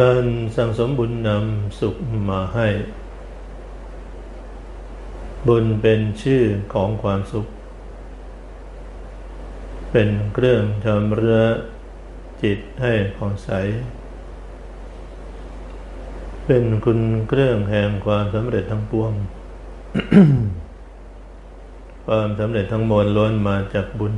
การสั่งสมบุญนำสุขมาให้ บุญเป็นชื่อของความสุข เป็นเครื่องชำระจิตให้ผ่องใส เป็นคุณเครื่องแห่งความสำเร็จทั้งปวง ความสำเร็จทั้งมวลล้วนมาจากบุญ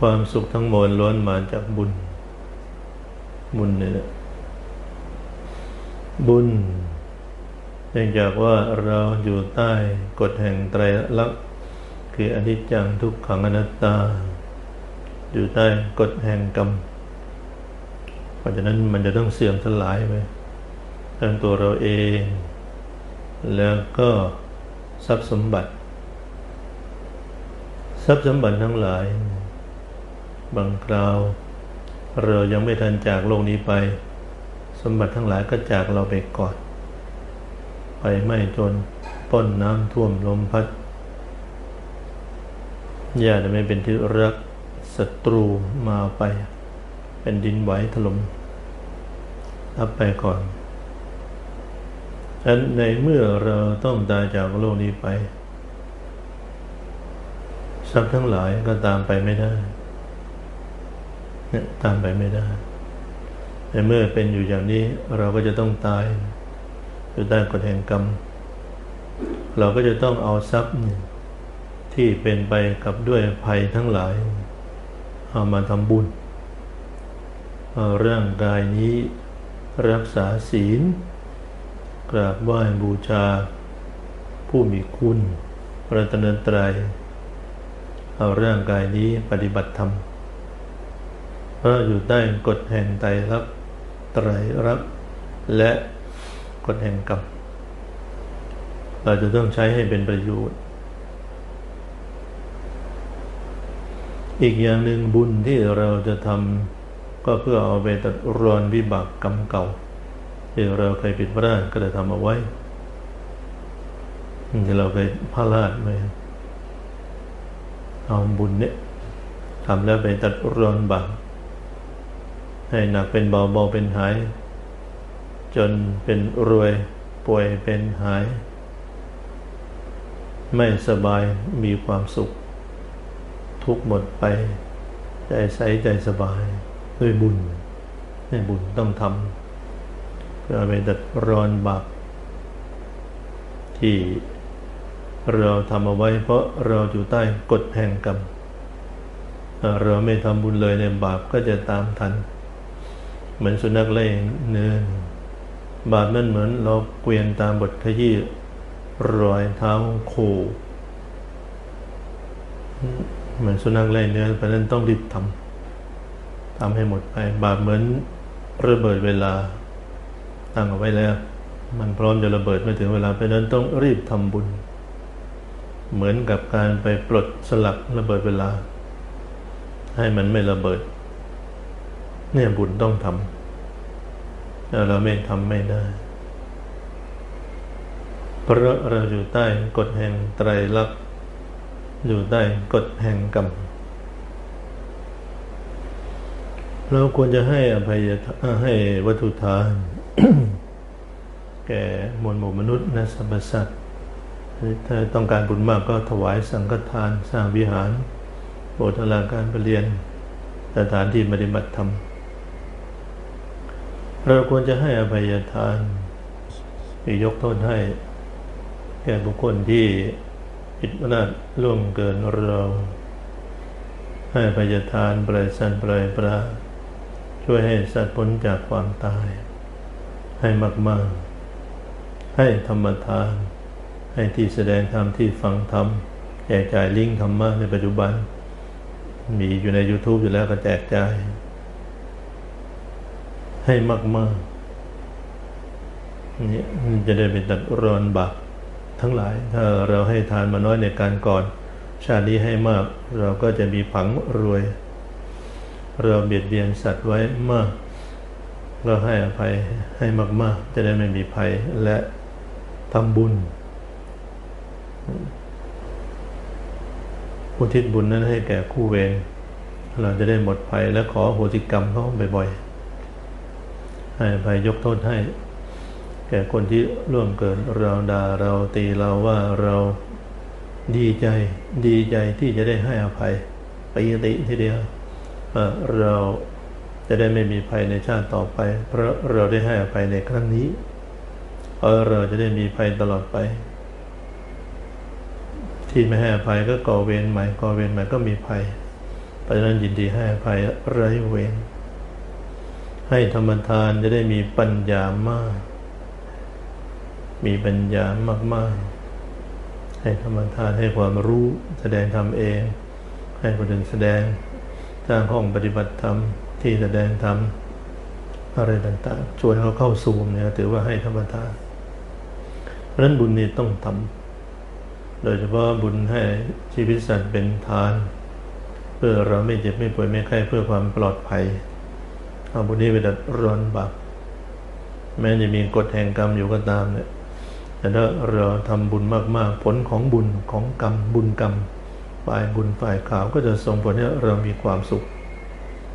ความสุขทั้งมวลล้วนมาจากบุญ บุญเนี่ยบุญเนื่องจากว่าเราอยู่ใต้กฎแห่งไตรลักษณ์คืออนิจจังทุกขังอนัตตา อยู่ใต้กฎแห่งกรรมเพราะฉะนั้นมันจะต้องเสื่อมสลายไปทั้งตัวเราเอง แล้วก็ทรัพย์สมบัติ ทรัพย์สมบัติทั้งหลาย บางคราว เรายังไม่ทันจากโลกนี้ไป สมบัติทั้งหลายก็จากเราไปก่อนไปไม่จนป้นน้ำท่วมลมพัดญาติไม่เป็นที่รักศัตรูมาไป เป็นดินไหวถล่มรับไปก่อนอันในเมื่อเราต้องตายจากโลกนี้ไปทรัพย์ทั้งหลายก็ตามไปไม่ได้ เนี่ยตามไปไม่ได้แต่เมื่อเป็นอยู่อย่างนี้เราก็จะต้องตายอยู่ใต้กฎแห่งกรรม เราก็จะต้องเอาทรัพย์ที่เป็นไปกับด้วยภัยทั้งหลาย เอามาทำบุญเอาร่างกายนี้รักษาศีล กราบไหว้บูชา ผู้มีคุณพระตนตรัยเอาร่างกายนี้ปฏิบัติธรรม เพราะอยู่ใต้กฎแห่งไตรลักษณ์ไตรลักษณ์และกฎแห่งกรรมเราจะต้องใช้ให้เป็นประโยชน์ อีกอย่างหนึ่งบุญที่เราจะทำก็เพื่อเอาไปตัดรอนวิบากกรรมเก่าที่เราเคยผิดพลาดก็ได้ทำเอาไว้ที่เราเคยพลาดไปเอาบุญเนี่ยทำแล้วไปตัดรอนบาป ให้หนักเป็นเบาเบาเป็นหาย จนเป็นรวยป่วยเป็นหาย ไม่สบายมีความสุข ทุกหมดไป ใจใสใจสบายด้วยบุญให้บุญต้องทำเพื่อไปดัดรอนบาปที่เราทำเอาไว้ เพราะเราอยู่ใต้กฎแห่งกรรมเราไม่ทำบุญเลยในบาปก็จะตามทัน เหมือนสุนัขเล่เนื้อบาดมันเหมือนเราเกวียนตามบทขยี้รอยเท้าโคเหมือนสุนัขเล่เนื้อเพราะนั้นต้องรีบทำทำให้หมดไป บาดเหมือนระเบิดเวลาตั้งเอาไว้แล้ว มันพร้อมจะระเบิดไม่ถึงเวลาเพราะนั้นต้องรีบทำบุญ เหมือนกับการไปปลดสลักระเบิดเวลา ให้มันไม่ระเบิด เนี่ยบุญต้องทำถ้าเราไม่ทำไม่ได้ เพราะเราอยู่ใต้กฎแห่งไตรลักษณ์อยู่ใต้กฎแห่งกรรมเราควรจะให้อภัยให้วัตถุทาน แก่มวลหมู่มนุษย์และสรรพสัตว์ถ้าต้องการบุญมากก็ถวายสังฆทาน สร้างวิหาร โบสถ์ลาการประเรียนสถานที่ปฏิบัติธรรม เราควรจะให้อภัยทานยกโทษให้ แก่บุคคลที่ผิดพลาดล่วงเกินเรา ให้อภัยทานปล่อยสันปล่อยปลาช่วยให้สัตว์พ้นจากความตาย ให้มากๆ ให้ธรรมทาน ให้ที่แสดงธรรมที่ฟังธรรมแจกจ่ายลิงก์ธรรมะในปัจจุบัน มีอยู่ใน YouTube อยู่แล้วก็แจกจ่าย ให้มากๆนี่จะได้เป็นตัดรอนบาปทั้งหลาย ถ้าเราให้ทานมาน้อยในการก่อน ชาตินี้ให้มาก เราก็จะมีผังรวย เราเบียดเบียนสัตว์ไว้มาก เราให้อภัยให้มากๆ จะได้ไม่มีภัยและทำบุญอุทิศบุญนั้นให้แก่คู่เวรเราจะได้หมดภัยและขอโหติกรรมเขาบ่อยๆ ให้อภัยยกโทษให้ แก่คนที่ร่วงเกินเราด่าเราตีเราว่าเราดีใจ ดีใจที่จะได้ให้อภัยปีติทีเดียวเราจะได้ไม่มีภัยในชาติต่อไป เพราะเราได้ให้อภัยในครั้งนี้เพราะเราจะได้มีภัยตลอดไป ที่ไม่ให้อภัยก็ก่อเวรใหม่ก่อเวรใหม่ก็มีภัยเพราะฉะนั้นยินดีให้อภัยไร้เวร ให้ธรรมทานจะได้มีปัญญามาก มีปัญญามากๆ ให้ธรรมทานให้ความรู้แสดงธรรมเอง ให้คนอื่นแสดงสร้างห้องปฏิบัติธรรมที่แสดงธรรมอะไรต่างๆช่วยเขาเข้าสู่เนี่ยถือว่าให้ธรรมทานเพราะฉะนั้นบุญนี้ต้องทำโดยเฉพาะบุญให้ชีวิตสัตว์เป็นทาน เพื่อเราไม่เจ็บไม่ป่วยไม่ไข้เพื่อความปลอดภัย เอาบุญนี้ไปดัดรอนบาปแม้จะมีกฎแห่งกรรมอยู่ก็ตามเนี่ยแต่ถ้าเราทำบุญมากๆ ผลของบุญของกรรมบุญกรรมฝ่ายบุญฝ่ายขาวก็จะส่งผลให้เรามีความสุข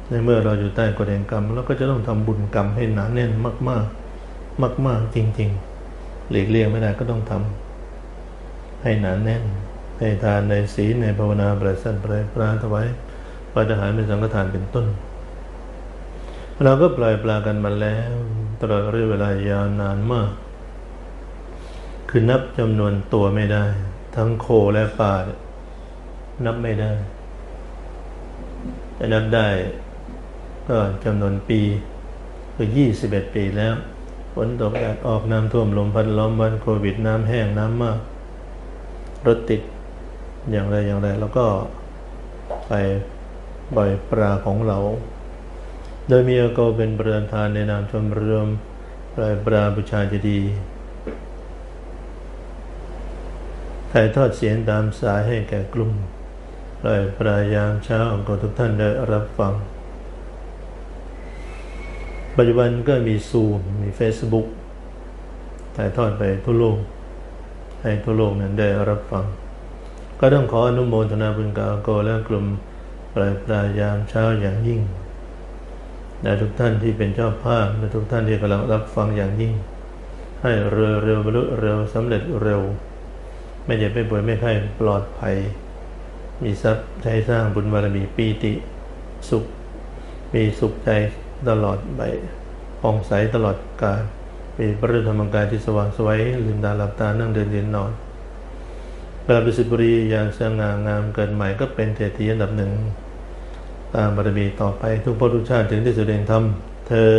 ในเมื่อเราอยู่ใต้กฎแห่งกรรมเราก็จะต้องทำบุญกรรมให้หนาแน่นมากๆ มาก ๆจริง ๆ หลีกเลี่ยงไม่ได้ก็ต้องทำให้หนาแน่นให้ทานในศีลในภาวนาประสันประปราถวายปัจหารเป็นสังฆทานเป็นต้น เราก็ปล่อยปลากันมาแล้ว ตลอดระยะเวลายาวนานมาก คือนับจำนวนตัวไม่ได้ ทั้งโคและปลานับไม่ได้จะนับได้ก็จำนวนปีคือยี่สิบเอ็ดปีแล้วฝนตกแดดออกน้ำท่วมลมพัดล้อมวันโควิดน้ำแห้งน้ำมาก รถติดอย่างไรอย่างไร แล้วก็ไปบ่อยปลาของเรา โดยมีอาโกเป็นประธานในนามชมรมปลายปลาบูชาจะดีถ่ายทอดเสียงตามสายให้แก่กลุ่มปล่อยปลายามเช้าก็ทุกท่านได้รับฟัง ปัจจุบันก็มีซูมมี Facebook ถ่ายทอดไปทั่วโลก ให้ทั่วโลกนั้นได้รับฟัง ก็ต้องขออนุโมทนาบุญกับโกและกลุ่มปล่อยปลายามเช้าอย่างยิ่ง และทุกท่านที่เป็นเจ้าภาพและทุกท่านที่กำลังรับฟังอย่างยิ่ง ให้เร็วเร็วบรรลุเร็วสำเร็จเร็ว ไม่เจ็บไม่ป่วยไม่ไข้ปลอดภัย มีทรัพย์ใจสร้างบุญบารมีปีติ สุข มีสุขใจตลอดไปผ่องใสตลอดกาลมีพระธรรมกายที่สว่างสวยลืมตาหลับตานั่งเดินเดินนอนปราบิสิบุรีอย่างสง่างามเกิดใหม่ก็เป็นเศรษฐีอันดับหนึ่ง ตามบารมีต่อไปทุกพทุกชาติถึงที่สุดเองทำเธอ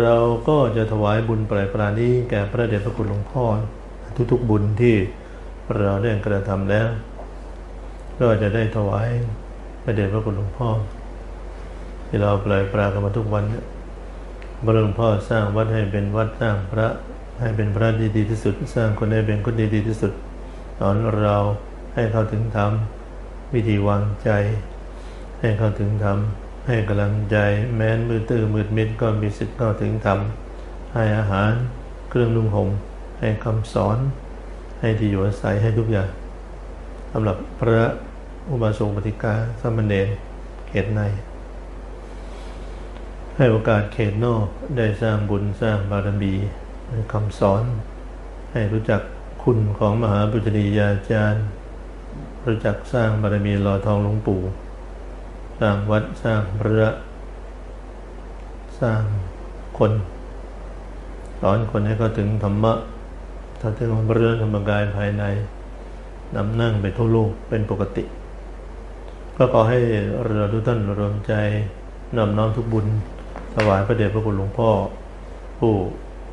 เราก็จะถวายบุญปลายปรานี้แก่พระเดชพระคุณหลวงพ่อ ทุกๆบุญที่เราได้กระทำแล้ว ก็จะได้ถวายพระเดชพระคุณหลวงพ่อ ที่เราปล่อยปลากันมาทุกวันเนี่ยพระหลวงพ่อสร้างวัดให้เป็นวัดสร้างพระให้เป็นพระที่ดีที่สุด สร้างคนให้เป็นคนดีดีที่สุดสอนเราให้เข้าถึงธรรม วิธีวางใจ ให้เข้าถึงธรรม ให้กำลังใจแม้นมือตื้อมืดมิดก็มีสิทธิ์เข้าถึงธรรม ให้อาหารเครื่องนุ่งห่มให้คำสอน ให้ที่อยู่อาศัยให้ทุกอย่างสำหรับพระอุบาสกปฏิกาสมณเณรเขตใน ให้โอกาสเขตนอกได้สร้างบุญสร้างบารมีคำสอน ให้รู้จักคุณของมหาบุตรียาจารย์ รู้จักสร้างบารมีหล่อทองหลวงปู่ สร้างวัดสร้างพระสร้างคนสอนคนให้เขาถึงธรรมะถ้าถึงเรื่องธรรมกายภายในนำนั่งไปทั่วโลกเป็นปกติ ก็ขอให้เราทุกท่านรวมใจนำน้อมทุกบุญถวายพระเดชพระคุณหลวงพ่อ ผู้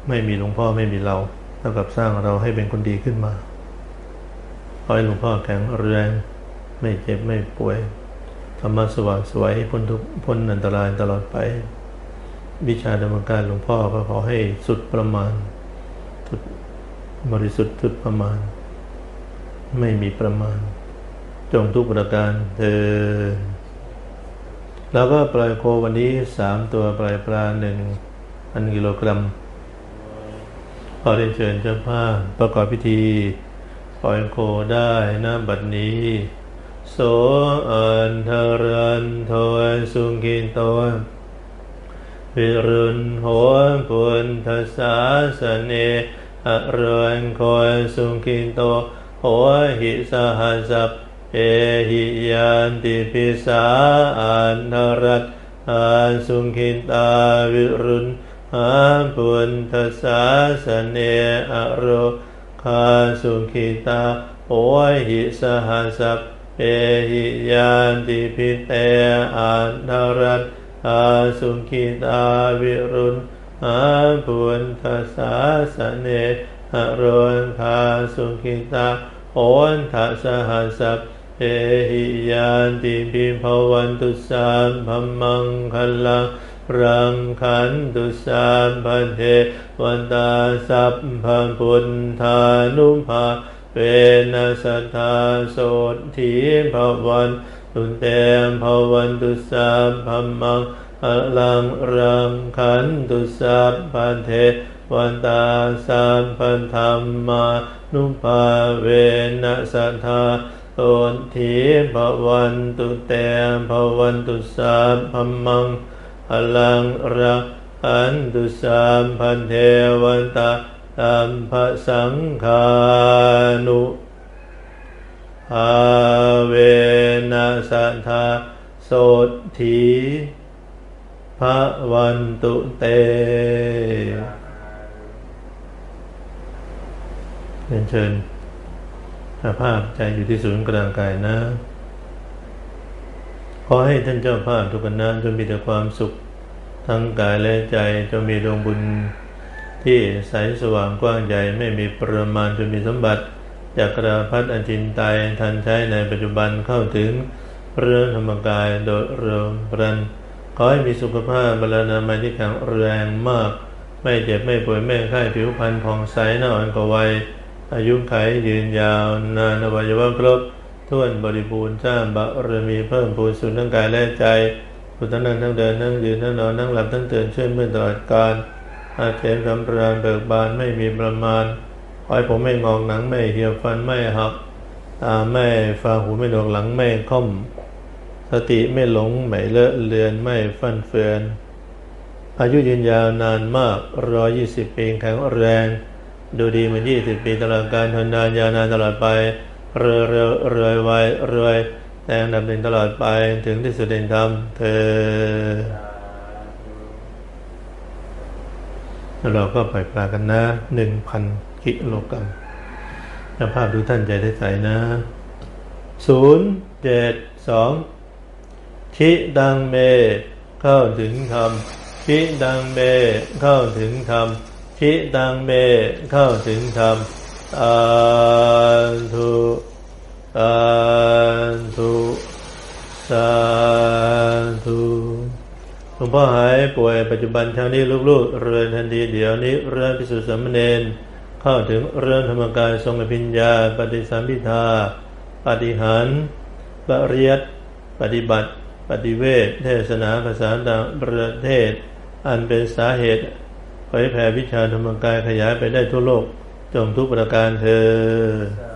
ไม่มีหลวงพ่อไม่มีเราเท่ากับสร้างเราให้เป็นคนดีขึ้นมา ขอให้หลวงพ่อแข็งแรง ไม่เจ็บไม่ป่วย ธรรมะสว่างสวยพ้นทุกพ้นอันตรายตลอดไป วิชาธรรมการหลวงพ่อก็ขอให้สุดประมาณ สุดบริสุทธิ์สุดประมาณ ไม่มีประมาณ จงทุกประการเธอแล้วก็ปล่อยโควันนี้สามตัวปล่อยปลาหนึ่งพันกิโลกรัมพอได้เชิญเจ้าภาพประกอบพิธี ปล่อยโคได้นะบัดนี้ โสอันทรันโทสุกินโตวิรุณโหปุณทสาสเนอรวนคอยสุขินโตโหหิสหัสัพเอหิยันติปิสาอันทรัตอาสุขินตาวิรุณหาปุณทสาสเนอโร คาสุขิตาโหหิสหัสเอหิยันติพิเตอันทรัตอาสุขิตาวิรุณอาปุณทสาสเนหโรนคาสุขิตาโอนทัสหัสเอหิยันติพิภวันตุสามพัมมังคลัง รังขันตุสามพันเทวันตาสัพพัมพุทธานุภาเวนัสทาโสถีภวันตุเตมภวันตุสามพัมมังอลังรังขันตุสัพพันเทวันตาสัมพันธรรมานุภาเวนัสทาโตทีภวันตุเตมภวันตุสัพพัมมัง อลังรังขันตุสัมพันเทวันตาตัมภสังฆานุอาเวนัสัทธาโสถีพระวันตุเตเรียนเชิญาภาพใจอยู่ที่ศูนย์กลางกายนะ ขอให้ท่านเจ้าภาพทุกนานจงมีแต่ความสุข ทั้งกายและใจจงมีดวงบุญ ที่ใสสว่างกว้างใหญ่ไม่มีประมาณจนมีสมบัติจากกระพัดอจินไตทันใช้ในปัจจุบันเข้าถึงเรื่องธรรมกายโดยเร็วรันขอให้มีสุขภาพบรรณามาที่แข็งแรงมาก ไม่เจ็บไม่ป่วยไม่ไข้ผิวพรรณผ่องใสหน้าอ่อนกว่าวัยอายุไขยืนยาวนานอวัยวะครบ ท้วนบริบูรณ์สร้างบารมีเพิ่มพูนสุนทั้งกายและใจพุทธนั่งทั้งเดินทั้งยืนทั้งนอนทั้งหลับทั้งตื่นช่วยเมื่อตลอดกาลอาเจนคำปราณเบิกบานไม่มีประมาณขอให้ผมไม่งอกหนังไม่เหี่ยวฟันไม่หักตาไม่ฟ้าหูไม่ดวกหลังไม่ค่อม สติไม่หลงไม่เลอะเลือนไม่ฟันเฟือน อายุยืนยาวนานมากร้อยี่สิบปีแข็งแรง ดูดีเหมายี่สิบปีตลอดการทนนานยาวนานตลอดไป เรือเรือเรือไวเรือแต่อันดับหนึ่งตลอดไปถึงที่สุดแห่งธรรมเธอเราก็ปล่อยปลากันนะหนึ่งพันกิโลกรัมภาพดูท่านใจได้ใสนะศูนย์เจ็ดสองชิดังเมเข้าถึงธรรมชิดังเมเข้าถึงธรรมชิดังเมเข้าถึงธรรม สาธุสาธุสาธุหลวงพ่อหายป่วยปัจจุบันทานี้ลูกๆ เรือนทันทีเดี๋ยวนี้เรือนพิสุทธิสมเณรเข้าถึงเรือนธรรมกายทรงอภิญญา ปฏิสัมพิทา ปฏิหารปริยัตปฏิบัติ ปฏิเวทเทศนาภาษาต่างประเทศ อันเป็นสาเหตุเผยแผ่วิชาธรรมกายขยายไปได้ทั่วโลก จงทุกประการเธอ